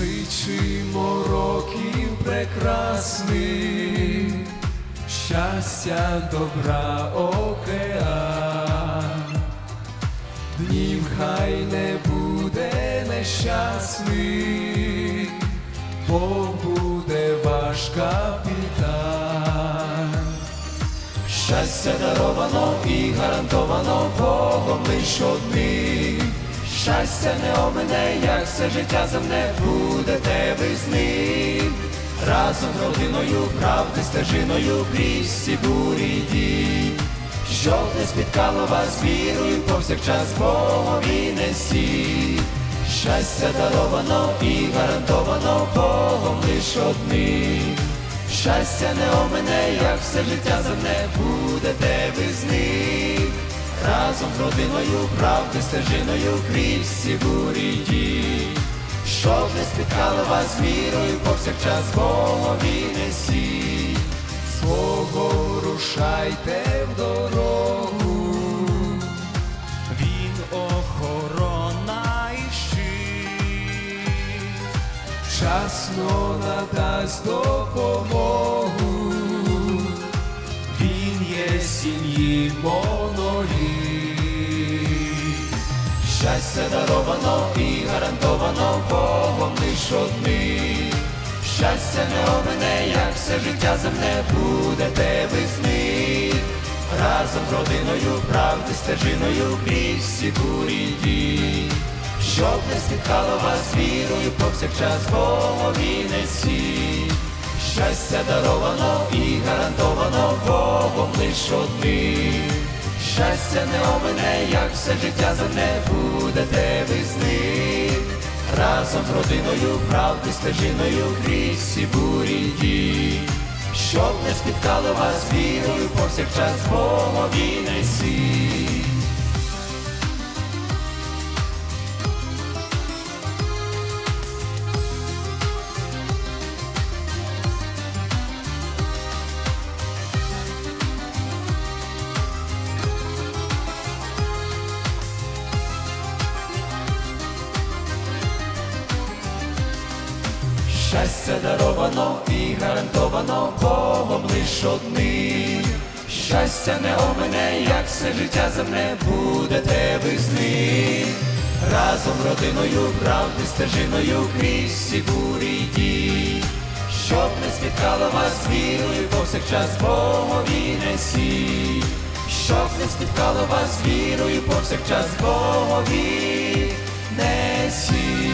Кличимо років прекрасних, щастя, добра океан, днів хай не буде нещасних, Бог буде ваш капітан. Щастя даровано і гарантовано Богом лиш одним. Щастя не омине, як все життя земне, будете ви з ним. Разом з родиною, правди стежиною, крізь всі бурі дій. Щоб не спіткало вас вірою, повсякчас Богові несіть. Щастя даровано і гарантовано Богом лиш одним. Щастя не омине, як все життя земне, будете ви з ним. Разом з родиною, правди стежиною, крізь всі бурі дій. Щоб не спіткало вас вірою, повсякчас Богові несіть. Свого рушайте в дорогу, Він охорона і щит. вчасно надасть допомогу. Він є сім'ї моноліт. Щастя даровано і гарантовано Богом лиш одним. Щастя не омине, як все життя земне, будете ви з ним. Разом з родиною, правди стежиною, крізь всі бурі дій. Щоб не спіткало вас вірою, повсякчас Богові несіть. Щастя даровано і гарантовано Богом лиш одним. Щастя не омине, як все життя земне, будете ви з ним. Разом з родиною, правди стежиною, крізь всі бурі дій. Щоб не спіткало вас вірою, повсякчас Богові несіть. Щастя даровано і гарантовано Богом лиш одним. Щастя не омине, як все життя земне, будете ви з ним. Разом родиною, правди стежиною, крізь всі бурі дій. Щоб не спіткало вас вірою, повсякчас Богові несіть. Щоб не спіткало вас вірою, повсякчас Богові несіть.